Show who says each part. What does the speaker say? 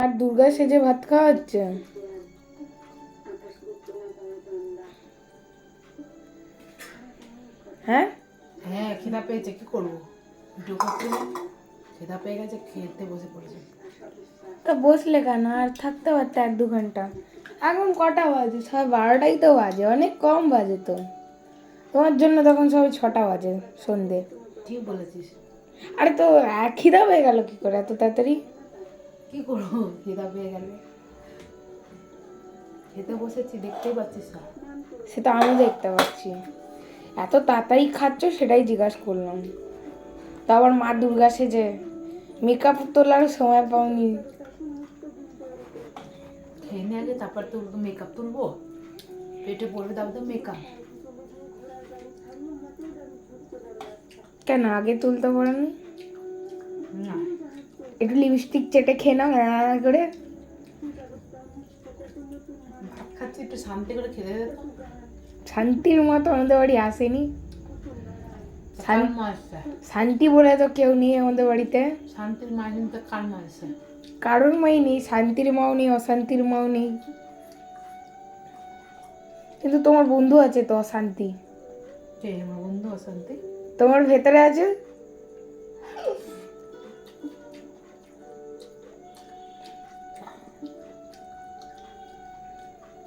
Speaker 1: আর দুর্গা সেজে ভাত খাওয়া হচ্ছে? হ্যাঁ?
Speaker 2: হ্যাঁ খিদা পেয়েছে কি করব? ভিডিও করতে খিদা পেয়ে গেছে খেতে বসে পড়েছে।
Speaker 1: তো বসলে কেন? আর থাকতে পারতে এক দু ঘণ্টা। এখন কটা বাজে? ছয় বারোটাই তো বাজে অনেক কম বাজে তো। তোমার জন্য তখন সবাই ছটা বাজে সন্ধে।
Speaker 2: ঠিক বলেছিস।
Speaker 1: আরে তো খিদা হয়ে গেল কি করে এত তাড়াতাড়ি?
Speaker 2: কি করব? খিদা পেয়ে গেলে। খেতে বসেছি দেখতেই পাচ্ছিস না।
Speaker 1: সেটা আমি দেখতে পাচ্ছি। এত তাড়াতাড়ি খাচ্ছ সেটাই জিজ্ঞাসা করলাম। তা আবার মা দুর্গা সেজে মেকআপ তোলার সময় পাওনি।
Speaker 2: খেয়ে নিয়ে আগে তারপর তো মেকআপ তুলবো। পেটে পড়বে তারপর তো মেকআপ
Speaker 1: কেন আগে তুলতে পারেনি? একটু লিপস্টিক চেটে খেয়ে নাও হ্যাঁ করে।
Speaker 2: খাচ্ছি একটু শান্তি করে খেতে।
Speaker 1: শান্তির মতো আমাদের বাড়ি আসেনি। শান্তি বলে তো কেউ নেই আমাদের বাড়িতে।
Speaker 2: শান্তির মা কিন্তু কার মা
Speaker 1: কারোর মাই নেই শান্তির মাও নেই অশান্তির মাও নেই। কিন্তু তোমার বন্ধু আছে তো অশান্তি?
Speaker 2: আমার বন্ধু অশান্তি?
Speaker 1: তোমার ভেতরে আছে?